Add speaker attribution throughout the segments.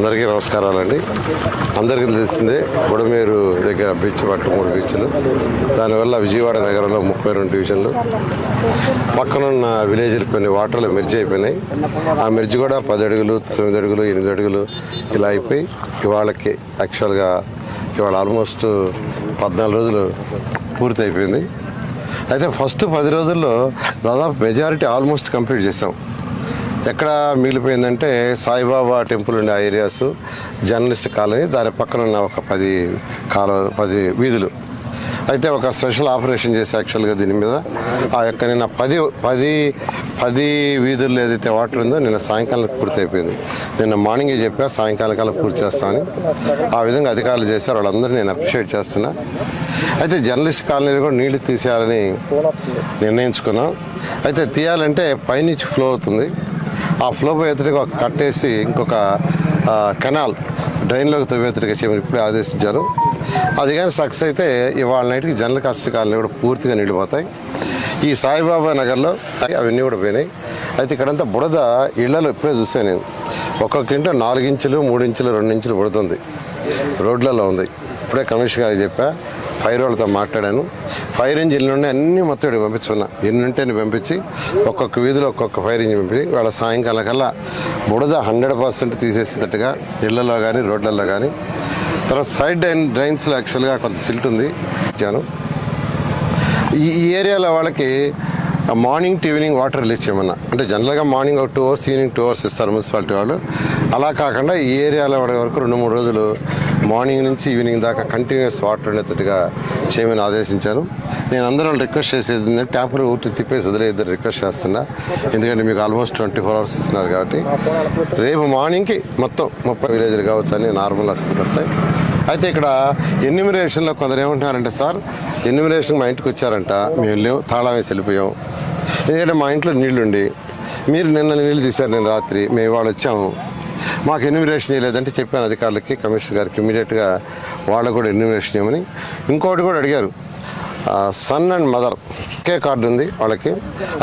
Speaker 1: అందరికీ నమస్కారాలండి. అందరికీ తెలిసిందే బుడమేరు దగ్గర బీచ్ పట్టు మూడు బీచ్లు. దానివల్ల విజయవాడ నగరంలో ముప్పై రెండు డివిజన్లు. పక్కనున్న విలేజ్లు కొన్ని వాటర్లు మెర్జ్ అయిపోయినాయి. ఆ మెర్జ్ కూడా పది అడుగులు తొమ్మిది అడుగులు ఎనిమిది అడుగులు ఇలా అయిపోయి ఇవాళకి యాక్చువల్గా ఇవాళ ఆల్మోస్ట్ పద్నాలుగు రోజులు పూర్తి అయిపోయింది అయితే ఫస్ట్ పది రోజుల్లో దాదాపు మెజారిటీ ఆల్మోస్ట్ కంప్లీట్ చేసాం. ఎక్కడ మిగిలిపోయిందంటే సాయిబాబా టెంపుల్ ఉండే ఏరియాస్ జర్నలిస్ట్ కాలనీ దాని పక్కన ఉన్న ఒక పది కాల పది వీధులు. అయితే ఒక స్పెషల్ ఆపరేషన్ చేసి యాక్చువల్గా దీని మీద ఆ యొక్క నిన్న పది పది పది వీధుల్లో ఏదైతే వాటర్ ఉందో నిన్న సాయంకాలం పూర్తి అయిపోయింది నిన్న మార్నింగే చెప్పా సాయంకాలం కల్లా పూర్తి చేస్తామని ఆ విధంగా అధికారులు చేశారు వాళ్ళందరూ నేను అప్రిషియేట్ చేస్తున్నా. అయితే జర్నలిస్ట్ కాలనీలో కూడా నీళ్ళు తీసేయాలని నిర్ణయించుకున్నాం. అయితే తీయాలంటే పైనుంచి ఫ్లో అవుతుంది. ఆ ఫ్లో పోయేతడికి ఒక కట్టేసి ఇంకొక కెనాల్ డ్రైన్లోకి తవ్వేతడికి చేయమని ఇప్పుడే ఆదేశించారు. అది కానీ సక్సెస్ అయితే ఇవాళ నైట్కి జనరల్ కాస్ట్ కాలనీ కూడా పూర్తిగా నిండిపోతాయి. ఈ సాయిబాబా నగర్లో అవన్నీ కూడా పోయినాయి. అయితే ఇక్కడంతా బుడద ఇళ్ళలో ఇప్పుడే చూసాను నేను. ఒక్కొక్క ఇంట్లో నాలుగు ఇంచులు మూడు ఇంచులు రెండు ఇంచులు బుడుతుంది రోడ్లలో ఉంది. ఇప్పుడే కమిషన్ గారికి చెప్పా ఫైర్ వాళ్ళతో మాట్లాడాను. ఫైర్ ఇంజిన్ నుండి అన్ని మొత్తం ఇక్కడికి పంపించుకున్నా. ఎన్ని ఉంటే పంపించి ఒక్కొక్క వీధిలో ఒక్కొక్క ఫైర్ ఇంజిన్ పంపించి వాళ్ళ సాయంకాలం కల్లా బుడద హండ్రెడ్ పర్సెంట్ తీసేసేటట్టుగా ఇళ్ళలో కానీ రోడ్లలో కానీ తర్వాత సైడ్ డ్రైన్ డ్రైన్స్లో యాక్చువల్గా కొంత సిల్ట్ ఉంది. ఇచ్చాను. ఈ ఏరియాలో వాళ్ళకి morning to evening water release చేయమన్నా. అంటే జనరల్గా మార్నింగ్ ఒక two hours evening two hours ఇస్తారు మున్సిపాలిటీ వాళ్ళు. అలా కాకుండా ఈ ఏరియాలో వరకు రెండు మూడు రోజులు మార్నింగ్ నుంచి ఈవినింగ్ దాకా కంటిన్యూస్ వాటర్ ఉండేటట్టుగా చేయమని ఆదేశించాను నేను అందరూ రిక్వెస్ట్ చేసేది ఏంటంటే ట్యాప్లు ఊటి తిప్పేసి వదిలేద్దరు రిక్వెస్ట్ చేస్తున్నా. ఎందుకంటే మీకు ఆల్మోస్ట్ ట్వంటీ ఫోర్ అవర్స్ ఇస్తున్నారు కాబట్టి. రేపు మార్నింగ్కి మొత్తం ముప్పై విలేజ్లు కావచ్చు అని నార్మల్ స్థితికి వస్తాయి. అయితే ఇక్కడ ఎన్యూమిరేషన్లో కొందరు ఏమంటున్నారంటే సార్ ఎన్యూమిరేషన్ మా ఇంటికి వచ్చారంట. మేము లేవు. తాళం వేసి వెళ్ళిపోయాం. ఎందుకంటే మా ఇంట్లో నీళ్ళుండి మీరు నిన్న నీళ్ళు తీశారు నేను రాత్రి. మేము ఇవాళ వచ్చాము. మాకు ఎన్యూమిరేషన్ చేయలేదంటే చెప్పాను అధికారులకి కమిషనర్ గారికి ఇమీడియట్గా వాళ్ళకు కూడా ఎన్యూమిరేషన్ చేయమని. ఇంకోటి కూడా అడిగారు. సన్ అండ్ మదర్ ఒకే కార్డు ఉంది వాళ్ళకి.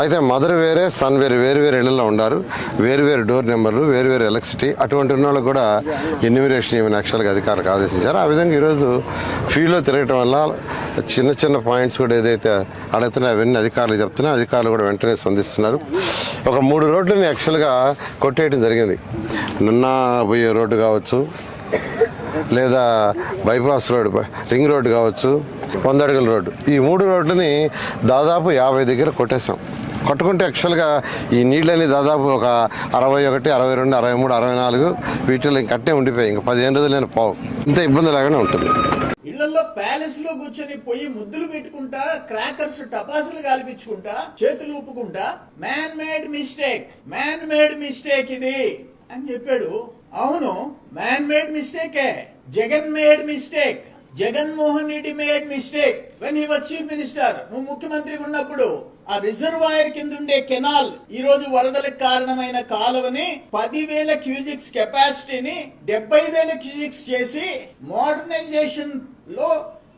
Speaker 1: అయితే మదర్ వేరే సన్ వేరే వేరు వేరు ఇళ్ళలో ఉండారు. వేరు వేరు డోర్ నెంబర్లు వేరు వేరు ఎలక్ట్రిసిటీ అటువంటి ఉన్న వాళ్ళకి కూడా ఎన్యూమిరేషన్ ఏమైనా యాక్చువల్గా అధికారులకు ఆదేశించారు? ఆ విధంగా ఈరోజు ఫీల్డ్లో తిరగటం వల్ల చిన్న చిన్న పాయింట్స్ కూడా ఏదైతే అడుగుతున్నాయో అవన్నీ అధికారులు చెప్తున్నా అధికారులు కూడా వెంటనే స్పందిస్తున్నారు. ఒక మూడు రోడ్లని యాక్చువల్గా కొట్టేయడం జరిగింది. నిన్న పోయే రోడ్డు కావచ్చు లేదా బైపాస్ రోడ్ రింగ్ రోడ్డు కావచ్చు వంద అడుగుల రోడ్డు. ఈ మూడు రోడ్లని దాదాపు యాభై దగ్గర కొట్టేశాం. కొట్టుకుంటే యాక్చువల్గా ఈ నీళ్ళని దాదాపు ఒక అరవై ఒకటి అరవై రెండు అరవై మూడు అరవై నాలుగు వీటిలో ఇంకట్టే ఉండిపోయాయి. ఇంకా పదిహేను రోజులు నేను పోవు. ఇంత ఇబ్బంది లేకుండా ఉంటుంది.
Speaker 2: ఇళ్ళలో ప్యాలెస్లో కూర్చొని పోయి ముద్దులు పెట్టుకుంటా క్రాకర్స్ టపాసులు కాల్పించుకుంటా చేతులు ఊపుకుంటా man made mistake man made mistake ఇది అని చెప్పాడు. అవును man made మిస్టేకే Jagan made mistake Jaganmohan Reddy made mistake when he was chief minister నువ్వు ముఖ్యమంత్రిగా ఉన్నప్పుడు ఆ రిజర్వాయర్ కింద ఉండే కెనాల్ ఈ రోజు వరదలకు కారణమైన కాలువని పదివేల క్యూజిక్స్ కెపాసిటీని డెబ్బై వేల క్యూజిక్స్ చేసి మోడర్నైజేషన్లో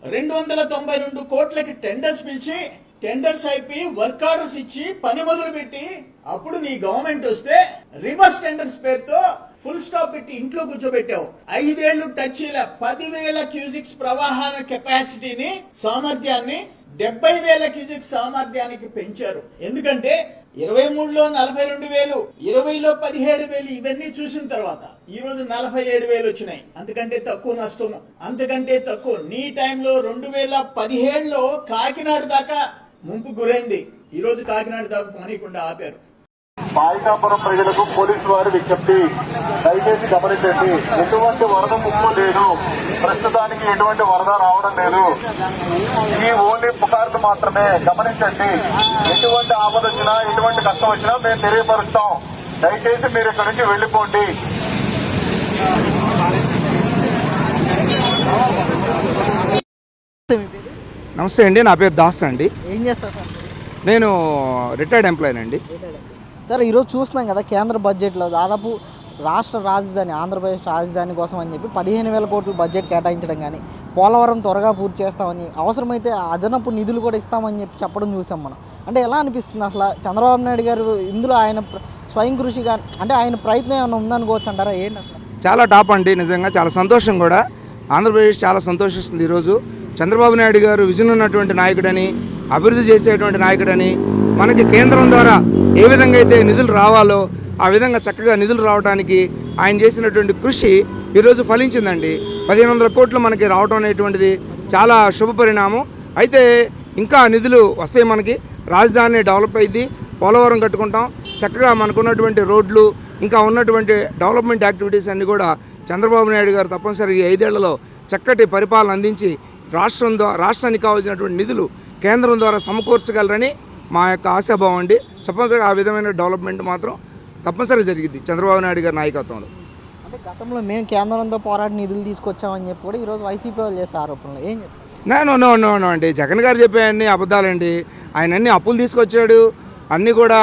Speaker 2: రెండు వందల తొంభై రెండు కోట్లకి టెండర్స్ పిలిచి టెండర్స్ అయిపోయి వర్క్ ఆర్డర్స్ ఇచ్చి పని మొదలు పెట్టి అప్పుడు నీ గవర్నమెంట్ వస్తే రివర్స్ టెండర్స్ పేరుతో ఫుల్ స్టాప్ పెట్టి ఇంట్లో కూర్చోబెట్టావు. ఐదేళ్ళు టచ్ చేయలే. పదివేల క్యూజిక్స్ ప్రవాహాల కెపాసిటీని సామర్థ్యాన్ని డెబ్బై వేల క్యూజిక్స్ సామర్థ్యానికి పెంచారు. ఎందుకంటే ఇరవై మూడులో నలభై రెండు వేలు ఇరవైలో పదిహేడు వేలు ఇవన్నీ చూసిన తర్వాత ఈ రోజు నలభై ఏడు వేలు వచ్చినాయి. అందుకంటే తక్కువ నష్టము. అంతకంటే తక్కువ. నీ టైంలో రెండు వేల పదిహేడులో కాకినాడ దాకా ముంపు గురైంది. ఈ రోజు కాకినాడ దాకా పోనీకుండా ఆపారు.
Speaker 3: పాయికాపురం ప్రజలకు పోలీసు వారి విజ్ఞప్తి. దయచేసి గమనించండి ఎటువంటి వరద ముప్పు లేదు. ప్రస్తుతానికి ఎటువంటి వరద రావడం లేదు. ఈ ఓన్లీ పుకార్లు మాత్రమే. గమనించండి ఎటువంటి ఆపద వచ్చినా ఎటువంటి కష్టం వచ్చినా మేము తెలియపరుస్తాం. దయచేసి మీరు ఇక్కడి నుంచి వెళ్ళిపోండి
Speaker 4: నమస్తే అండి నా పేరు దాస్ అండి.
Speaker 5: ఏం చేస్తారు సార్?
Speaker 4: నేను రిటైర్డ్ ఎంప్లాయీ అండి
Speaker 5: సార్ ఈరోజు చూస్తున్నాం కదా కేంద్ర బడ్జెట్లో దాదాపు రాష్ట్ర రాజధాని ఆంధ్రప్రదేశ్ రాజధాని కోసం అని చెప్పి పదిహేను వేల కోట్లు బడ్జెట్ కేటాయించడం కానీ పోలవరం త్వరగా పూర్తి చేస్తామని అవసరమైతే అదనపు నిధులు కూడా ఇస్తామని చెప్పి చెప్పడం చూసాం మనం. అంటే ఎలా అనిపిస్తుంది అసలు? చంద్రబాబు నాయుడు గారు ఇందులో ఆయన స్వయం కృషిగా అంటే ఆయన ప్రయత్నం ఏమైనా ఉందనుకోవచ్చు అంటారా ఏంటి అసలు?
Speaker 4: చాలా టాప్ అండి నిజంగా చాలా సంతోషం కూడా. ఆంధ్రప్రదేశ్ చాలా సంతోషిస్తుంది ఈరోజు. చంద్రబాబు నాయుడు గారు విజన్ ఉన్నటువంటి నాయకుడని అభివృద్ధి చేసేటువంటి నాయకుడని మనకి కేంద్రం ద్వారా ఏ విధంగా అయితే నిధులు రావాలో ఆ విధంగా చక్కగా నిధులు రావడానికి ఆయన చేసినటువంటి కృషి ఈరోజు ఫలించిందండి. పదిహేను వందల కోట్లు మనకి రావడం అనేటువంటిది చాలా శుభ పరిణామం. అయితే ఇంకా నిధులు వస్తాయి మనకి. రాజధాని డెవలప్ అయింది. పోలవరం కట్టుకుంటాం. చక్కగా మనకున్నటువంటి రోడ్లు ఇంకా ఉన్నటువంటి డెవలప్మెంట్ యాక్టివిటీస్ అన్నీ కూడా చంద్రబాబు నాయుడు గారు తప్పనిసరిగా ఐదేళ్ళలో చక్కటి పరిపాలన అందించి రాష్ట్రం ద్వారా రాష్ట్రానికి కావాల్సినటువంటి నిధులు కేంద్రం ద్వారా సమకూర్చగలరని మా యొక్క ఆశాభావం అండి. తప్పనిసరిగా ఆ విధమైన డెవలప్మెంట్ మాత్రం తప్పనిసరిగా జరిగింది చంద్రబాబు నాయుడు గారి నాయకత్వంలో.
Speaker 5: అంటే గతంలో మేము కేంద్రంతో పోరాడి నిధులు తీసుకొచ్చామని చెప్పి కూడా ఈరోజు వైసీపీ వాళ్ళు చేసే ఆరోపణలు. ఏం
Speaker 4: నో నో నో నో అండి. జగన్ గారు చెప్పేవన్నీ అబద్ధాలండి ఆయన అన్ని అప్పులు తీసుకొచ్చాడు. అన్నీ కూడా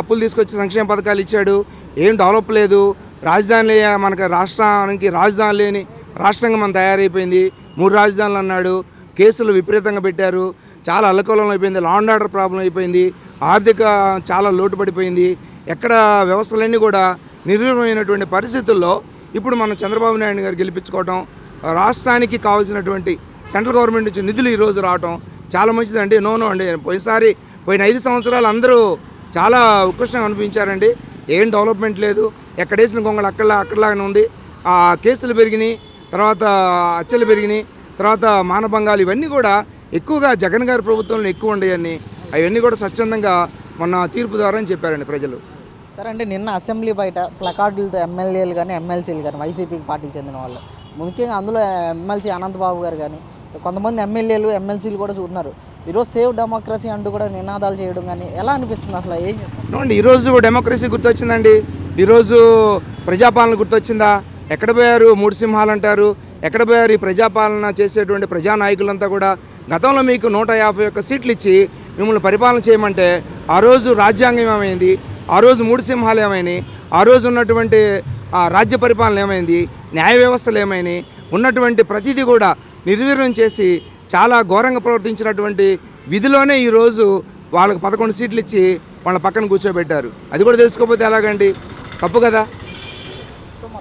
Speaker 4: అప్పులు తీసుకొచ్చి సంక్షేమ పథకాలు ఇచ్చాడు. ఏం డెవలప్ లేదు. రాజధాని మనకి రాష్ట్రానికి రాజధాని లేని రాష్ట్రంగా మనం తయారైపోయింది. మూడు రాజధానులు అన్నాడు. కేసులు విపరీతంగా పెట్టారు. చాలా అల్లకల్లం అయిపోయింది లా అండ్ ఆర్డర్ ప్రాబ్లం అయిపోయింది ఆర్థిక చాలా లోటుపడిపోయింది ఎక్కడ వ్యవస్థలన్నీ కూడా నిర్వీర్యమైనటువంటి పరిస్థితుల్లో ఇప్పుడు మనం చంద్రబాబు నాయుడు గారు గెలిపించుకోవటం రాష్ట్రానికి కావాల్సినటువంటి సెంట్రల్ గవర్నమెంట్ నుంచి నిధులు ఈరోజు రావటం చాలా మంచిదండి. నో నో అండి పోయినసారి పోయిన ఐదు సంవత్సరాలు అందరూ చాలా ఉత్కృష్టంగా అనిపించారండి. ఏం డెవలప్మెంట్ లేదు ఎక్కడేసిన గొంగళ అక్కడ అక్కడలాగానే ఉంది. ఆ కేసులు పెరిగినాయి తర్వాత అచ్చలు పెరిగినాయి తర్వాత మానభంగాలు ఇవన్నీ కూడా ఎక్కువగా జగన్ గారి ప్రభుత్వంలో ఎక్కువ ఉండేవన్నీ అవన్నీ కూడా స్వచ్ఛందంగా మొన్న తీర్పు ద్వారా అని చెప్పారండి ప్రజలు.
Speaker 5: సరే అంటే నిన్న అసెంబ్లీ బయట ప్లకార్డులతో ఎమ్మెల్యేలు కానీ ఎమ్మెల్సీలు కానీ వైసీపీకి పార్టీకి చెందిన వాళ్ళు ముఖ్యంగా అందులో ఎమ్మెల్సీ అనంతబాబు గారు కానీ కొంతమంది ఎమ్మెల్యేలు ఎమ్మెల్సీలు కూడా ఉన్నారు. ఈరోజు సేవ్ డెమోక్రసీ అంటూ కూడా నినాదాలు చేయడం కానీ ఎలా అనిపిస్తుంది అసలు? ఏం
Speaker 4: చూడండి ఈరోజు డెమోక్రసీ గుర్తొచ్చిందండి. ఈరోజు ప్రజాపాలన గుర్తొచ్చిందా? ఎక్కడ పోయారు? మూడు సింహాలు అంటారు. ఎక్కడ పోయారు? ఈ ప్రజాపాలన చేసేటువంటి ప్రజానాయకులంతా కూడా గతంలో మీకు నూట యాభై ఒక్క సీట్లు ఇచ్చి మిమ్మల్ని పరిపాలన చేయమంటే ఆ రోజు రాజ్యాంగం ఏమైంది? ఆ రోజు మూడు సింహాలు ఏమైనాయి? ఆ రోజు ఉన్నటువంటి ఆ రాజ్య పరిపాలన ఏమైంది? న్యాయ వ్యవస్థలు ఏమైనాయి? ఉన్నటువంటి ప్రతిదీ కూడా నిర్వీర్యం చేసి చాలా ఘోరంగా ప్రవర్తించినటువంటి విధిలోనే ఈరోజు వాళ్ళకి పదకొండు సీట్లు ఇచ్చి వాళ్ళ పక్కన కూర్చోబెట్టారు. అది కూడా తెలుసుకోకపోతే ఎలాగండి? తప్పు కదా?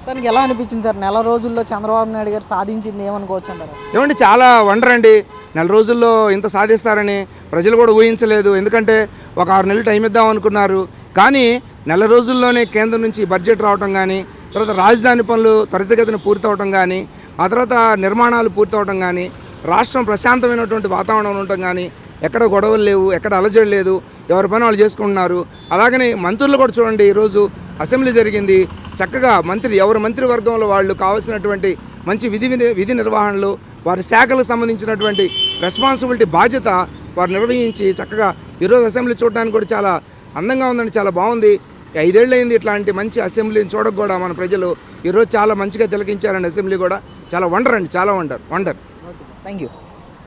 Speaker 5: మొత్తానికి ఎలా అనిపించింది సార్? నెల రోజుల్లో చంద్రబాబు నాయుడు గారు సాధించింది ఏమనుకోవచ్చు అంటారు
Speaker 4: ఏమండి చాలా వండర్ అండి నెల రోజుల్లో ఇంత సాధిస్తారని ప్రజలు కూడా ఊహించలేదు. ఎందుకంటే ఒక ఆరు నెలలు టైం ఇద్దాం అనుకున్నారు. కానీ నెల రోజుల్లోనే కేంద్రం నుంచి బడ్జెట్ రావటం కానీ తర్వాత రాజధాని పనులు త్వరితగతిన పూర్తవటం కానీ ఆ తర్వాత నిర్మాణాలు పూర్తవటం కానీ రాష్ట్రం ప్రశాంతమైనటువంటి వాతావరణం ఉండటం కానీ ఎక్కడ గొడవలు లేవు ఎక్కడ అలజడి లేదు ఎవరి పని వాళ్ళు చేసుకుంటున్నారు. అలాగనే మంత్రులు కూడా చూడండి ఈరోజు అసెంబ్లీ జరిగింది. చక్కగా మంత్రి ఎవరి మంత్రివర్గంలో వాళ్ళు కావాల్సినటువంటి మంచి విధి విధి నిర్వహణలు వారి శాఖలకు సంబంధించినటువంటి రెస్పాన్సిబిలిటీ బాధ్యత వారు నిర్వహించి చక్కగా ఈరోజు అసెంబ్లీ చూడడానికి కూడా చాలా అందంగా ఉందండి చాలా బాగుంది. ఐదేళ్ళు అయింది ఇట్లాంటి మంచి అసెంబ్లీని చూడక కూడా మన ప్రజలు ఈరోజు చాలా మంచిగా తిలకించారండి అసెంబ్లీ కూడా. చాలా వండర్ అండి చాలా వండర్ వండర్.
Speaker 5: Thank you